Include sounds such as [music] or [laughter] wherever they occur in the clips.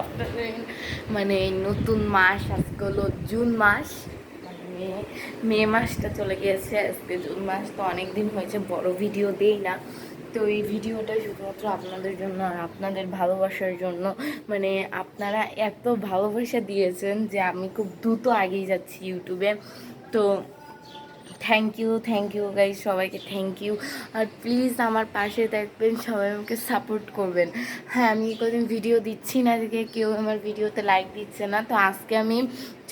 আপনাদের মানে নতুন মাস, আজকে হলো জুন মাস। মানে মে মে মাসটা চলে গিয়েছে, আজকে জুন মাস, তো অনেক দিন হয়েছে, বড় ভিডিও দেই না। তো এই ভিডিওটা শুধুমাত্র আপনাদের জন্য আর আপনাদের ভালোবাসার জন্য। মানে আপনারা এত ভালোবাসা দিয়েছেন যে আমি খুব দ্রুত আগেই যাচ্ছি ইউটিউবে। তো thank you thank you guys সবাইকে থ্যাংক ইউ আর প্লিজ আমার পাশে থাকবেন, সবাই আমাকে সাপোর্ট করবেন। হ্যাঁ আমি কদিন ভিডিও দিচ্ছি না যে কেউ আমার ভিডিওতে লাইক দিচ্ছে না। তো আজকে আমি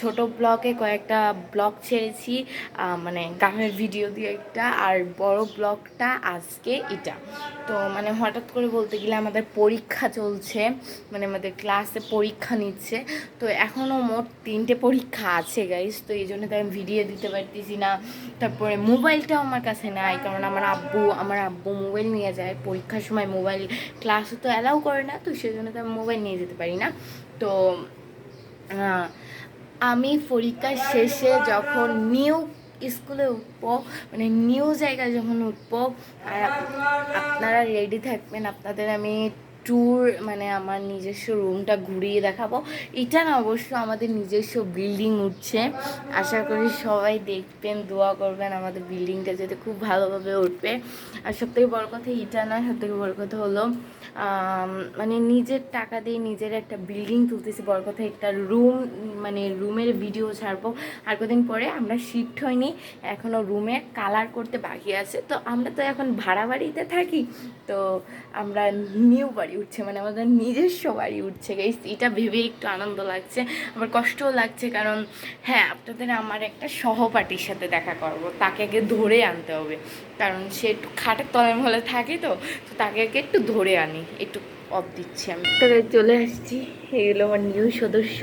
ছোট ব্লগে কয়েকটা ব্লগ ছেড়েছি মানে গানের ভিডিও দিয়ে একটা, আর বড় ব্লগটা আজকে এটা। তো মানে হঠাৎ করে বলতে গেলে আমাদের পরীক্ষা চলছে মানে আমাদের ক্লাসে পরীক্ষা নিচ্ছে। তো এখনও মোট তিনটে পরীক্ষা আছে গাইস তো এই জন্য তো আমি ভিডিও দিতে পারতেছি না। তারপরে মোবাইলটাও আমার কাছে নাই, কারণ আমার আব্বু আমার আব্বু মোবাইল নিয়ে যায়। পরীক্ষার সময় মোবাইল ক্লাসে তো অ্যালাউ করে না, তো সেই জন্য তো আমি মোবাইল নিয়ে যেতে পারি না। তো আমি পরীক্ষা শেষে যখন নিউ স্কুলে উঠবো মানে নিউ জায়গায় যখন উঠবো, আর আপনারা রেডি থাকবেন, আপনাদের আমি ট্যুর মানে আমার নিজস্ব রুমটা ঘুরিয়ে দেখাবো। এটা না অবশ্য আমাদের নিজস্ব বিল্ডিং উঠছে। আশা করি সবাই দেখবেন, দোয়া করবেন আমাদের বিল্ডিংটা যাতে খুব ভালোভাবে উঠবে। আর সবথেকে বড় কথা, এটা না, সবথেকে বড় কথা হলো মানে নিজের টাকা দিয়ে নিজের একটা বিল্ডিং তুলতেছি। বড় কথা, একটা রুম মানে রুমের ভিডিও ছাড়বো। আর কদিন পরে আমরা শিফট হয়নি এখনও রুমে কালার করতে বাকি আছে। তো আমরা তো এখন ভাড়া বাড়িতে থাকি, তো আমরা নিউ বাড়ি উঠছে মানে আমাদের নিজস্ব বাড়ি উঠছে গাইস এটা ভেবে একটু আনন্দ লাগছে আবার কষ্টও লাগছে কারণ হ্যাঁ আপনাদের আমার একটা সহপাঠীর সাথে দেখা করব তাকে আগে ধরে আনতে হবে। কারণ সে একটু খাটের তলার মলে থাকে তো তো তাকে আগে একটু ধরে আনি একটু অফ দিচ্ছি আমি। তো guys, চলে আসছি এগুলো আমার নিউ সদস্য।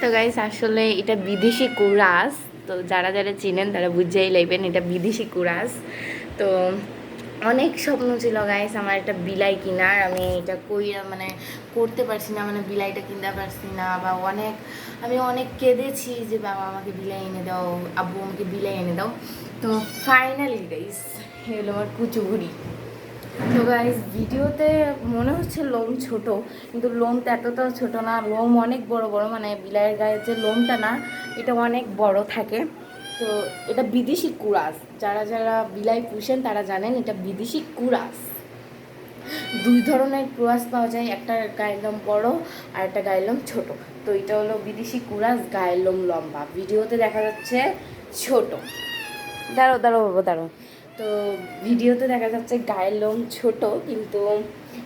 তো গাইস আসলে এটা বিদেশি কুরাস তো যারা যারা চিনেন তারা বুঝেই লাইবেন এটা বিদেশি কুরাস। তো অনেক স্বপ্ন ছিল গাইস আমার একটা বিলাই কেনার। আমি এটা কইরা মানে করতে পারছি না মানে বিলাইটা কিনতে পারছি না, বা অনেক, আমি অনেক কেঁদেছি যে, বাবা, আমাকে বিলাই এনে দাও, আব্বু আমাকে বিলাই এনে দাও। তো ফাইনালি গাইস হলো আমার কুচুগুড়ি তো গাইস ভিডিওতে মনে হচ্ছে লোম ছোট, কিন্তু লোমটা এতটাও ছোট না। লোম অনেক বড় বড় মানে বিলাইয়ের গায়ের যে লোমটা না, এটা অনেক বড় থাকে। তো এটা বিদেশি কুরাস। যারা যারা বিলাই পুষেন তারা জানেন এটা বিদেশি কুরাস। দুই ধরনের কুরাস পাওয়া যায় একটা গায়ের লোম বড় আর একটা গায়ের লোম ছোট। তো এটা হলো বিদেশি কুরাস গায়ের লোম লম্বা। ভিডিওতে দেখা যাচ্ছে ছোট। দাঁড়ো দাঁড়ো বাবা দাঁড়ো তো ভিডিওতে দেখা যাচ্ছে গায়ের লোম ছোট কিন্তু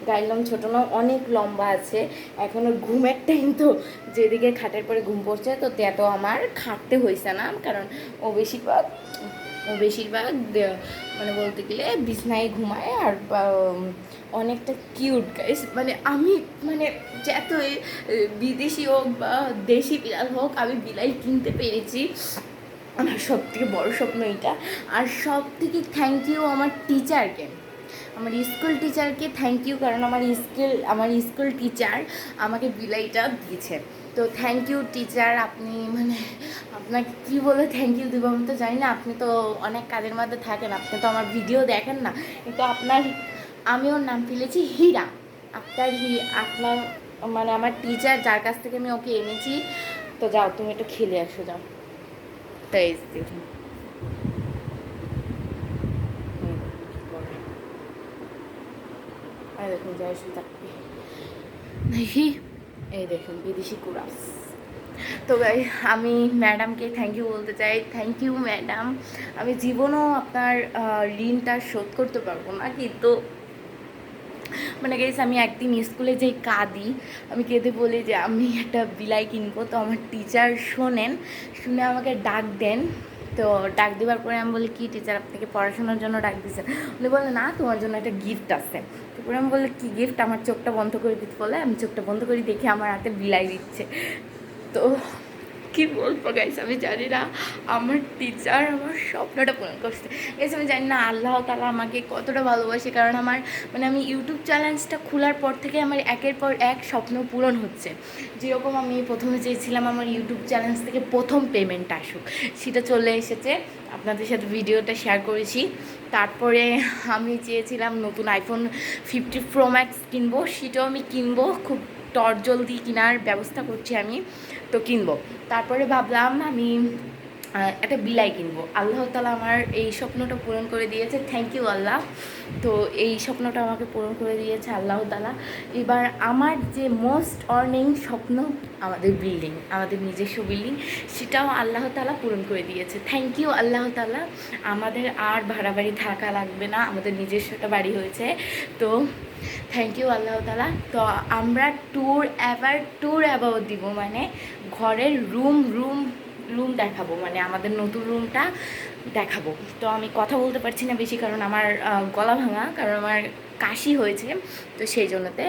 গায়ের লোম ছোট না অনেক লম্বা আছে। এখনও ঘুমের টাইম তো। যেদিকে খাটের পরে ঘুম পড়ছে, তো এত আমার খাটতে হয়েছে না। কারণ ও বেশিরভাগ ও বেশিরভাগ মানে বলতে গেলে বিছনায় ঘুমায় আর অনেকটা কিউট গাইস মানে আমি মানে যত বিদেশি হোক বা দেশি বিড়াল হোক, আমি বিলাই কিনতে পেরেছি। আমার সব থেকে বড় স্বপ্ন এটা। আর সব থেকে থ্যাংক ইউ আমার টিচারকে আমার স্কুল টিচারকে থ্যাংক ইউ কারণ আমার স্কুল আমার স্কুল টিচার আমাকে বিলাইটা দিয়েছে। তো থ্যাংক ইউ টিচার আপনি মানে আপনাকে কি বলে থ্যাংক ইউ দেবো আমি তো জানি না। আপনি তো অনেক কাজের মধ্যে থাকেন, আপনি তো আমার ভিডিও দেখেন না। কিন্তু আপনার, আমি ওর নাম ফেলেছি হীরা। আপনার হি, আপনার মানে আমার টিচার যার কাছ থেকে আমি ওকে এনেছি। তো যাও, তুমি একটু খেলে আসো, যাও। তো এই যে দেখুন হুম, কি করে। এই দেখুন জয় সুতা দেখি। এই দেখুন বিদেশি কুরাস। তো গাই আমি ম্যাডামকে থ্যাংক ইউ বলতে চাই। Thank you madam. আমি জীবনও আপনার ঋণটা শোধ করতে পারব না কিন্তু মানে গেছে আমি একদিন স্কুলে যেই কাঁদি আমি কেঁদে বলি যে আমি একটা বিলাই কিনবো। তো আমার টিচার শোনেন শুনে আমাকে ডাক দেন। তো ডাক দেওয়ার পরে আমি বলি, কি টিচার আপনাকে পড়াশোনার জন্য ডাক দিয়েছেন উনি বলে, না, তোমার জন্য একটা গিফট আছে। তারপরে আমি বলি, কি গিফট আমার চোখটা বন্ধ করে দিতে বলে, আমি চোখটা বন্ধ করে দেখে, আমার হাতে বিলাই দিচ্ছে। তো কি বলব গাইস আমি জানি না। আমার টিচার আমার স্বপ্নটা পূরণ করছে। গাইস আমি জানি না আল্লাহ তালা আমাকে কতটা ভালোবাসে, কারণ আমার মানে আমি ইউটিউব চ্যানেলসটা খোলার পর থেকে আমার একের পর এক স্বপ্ন পূরণ হচ্ছে। যেরকম আমি প্রথমে চেয়েছিলাম আমার ইউটিউব চ্যানেলস থেকে প্রথম পেমেন্ট আসুক। সেটা চলে এসেছে। আপনাদের সাথে ভিডিওটা শেয়ার করেছি। তারপরে আমি চেয়েছিলাম নতুন আইফোন ফিফটি প্রো ম্যাক্স কিনবো। সেটাও আমি কিনবো। খুব টর জলদি কেনার ব্যবস্থা করছি আমি। তো কিনবো। তারপরে ভাবলাম আমি একটা বিলাই কিনবো। আল্লাহ তালা আমার এই স্বপ্নটা পূরণ করে দিয়েছে। Thank you Allah. তো এই স্বপ্নটা আমাকে পূরণ করে দিয়েছে আল্লাহ তালা। এবার আমার যে মোস্ট অর্নিং স্বপ্ন, আমাদের বিল্ডিং আমাদের নিজস্ব বিল্ডিং সেটাও আল্লাহ তালা পূরণ করে দিয়েছে। থ্যাংক ইউ আল্লাহ তালা। আমাদের আর ভাড়া বাড়ি থাকা লাগবে না। আমাদের নিজস্বটা বাড়ি হয়েছে। তো থ্যাংক ইউ আল্লাহ তালা তো আমরা ট্যুর এবার ট্যুর অ্যাবাউট দিব মানে ঘরের রুম রুম রুম দেখাবো মানে আমাদের নতুন রুমটা দেখাবো। তো আমি কথা বলতে পারছি না বেশি কারণ আমার গলা ভাঙা, কারণ আমার কাশি হয়েছে, তো সেই জন্যতে।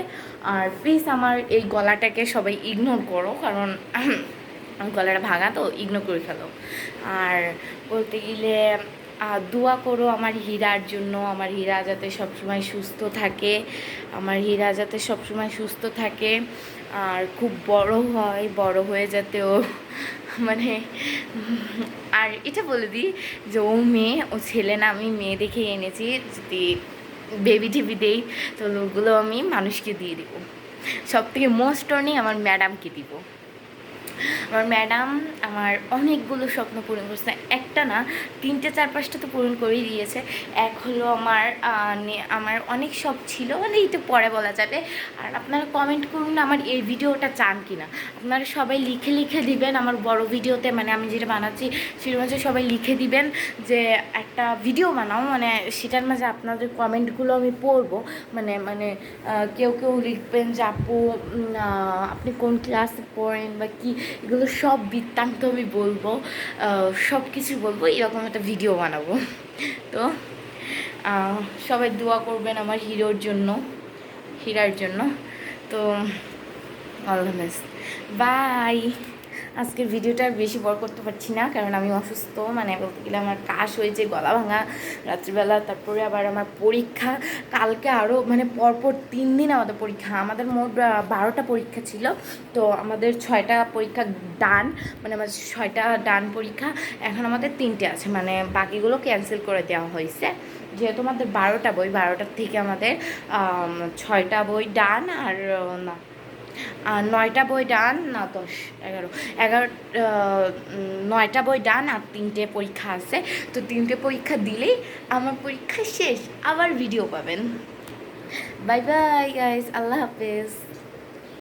আর প্লিজ আমার এই গলাটাকে সবাই ইগনোর করো, কারণ গলাটা ভাঙা, তো ইগনোর করে ফেলো। আর বলতে গেলে দোয়া করো আমার হীরার জন্য, আমার হীরা যাতে সবসময় সুস্থ থাকে, আমার হীরা যাতে সবসময় সুস্থ থাকে, আর খুব বড় হয়, বড় হয়ে যাতে ও [laughs] মানে আর এটা বলে দিই যে ও মেয়ে, ও ছেলে না, আমি মেয়ে দেখে এনেছি, যদি বেবি টিভি দেই তো ওগুলো আমি মানুষকে দিয়ে দেবো। সব থেকে মোস্ট অর্নিং আমার ম্যাডামকে দিব। আমার ম্যাডাম আমার অনেকগুলো স্বপ্ন পূরণ করছে। একটা না, তিনটে চার পাঁচটা তো পূরণ করেই দিয়েছে। এক হলো আমার আমার অনেক শখ ছিল মানে এইটা পরে বলা যাবে। আর আপনারা কমেন্ট করুন আমার এই ভিডিওটা চান কি না আপনারা সবাই লিখে লিখে দিবেন আমার বড় ভিডিওতে মানে আমি যেটা বানাচ্ছি সেটার মাঝে সবাই লিখে দিবেন যে একটা ভিডিও বানাও মানে সেটার মাঝে আপনাদের কমেন্টগুলো আমি পড়ব। মানে মানে কেউ কেউ লিখবেন যে, আপু আপনি কোন ক্লাসে পড়েন বা কি? এগুলো সব বৃত্তান্ত আমি বলব সব কিছু বলব, এরকম একটা ভিডিও বানাবো। তো সবাই দোয়া করবেন আমার হিরোর জন্য, হীরার জন্য। তো অল দ্য বেস্ট বাই আজকের ভিডিওটা আর বেশি বড় করতে পারছি না, কারণ আমি অসুস্থ মানে বলতে গেলে আমার কাশ হয়েছে, গলা ভাঙা, রাত্রিবেলা, তারপরে আবার আমার পরীক্ষা, কালকে আরও মানে পরপর তিন দিন আমাদের পরীক্ষা, আমাদের মোট বারোটা পরীক্ষা ছিল, তো আমাদের ছয়টা পরীক্ষা ডান মানে আমাদের ছয়টা ডান পরীক্ষা, এখন আমাদের তিনটে আছে মানে বাকিগুলো ক্যান্সেল করে দেওয়া হয়েছে, যেহেতু আমাদের বারোটা বই, বারোটার থেকে আমাদের ছয়টা বই ডান আর, না আর নয়টা বই ডান, না দশ, এগারো। এগারো নয়টা বই ডান আর তিনটে পরীক্ষা আছে। তো তিনটে পরীক্ষা দিলেই আমার পরীক্ষা শেষ, আবার ভিডিও পাবেন। বাই বাই গাইজ আল্লাহ হাফেজ।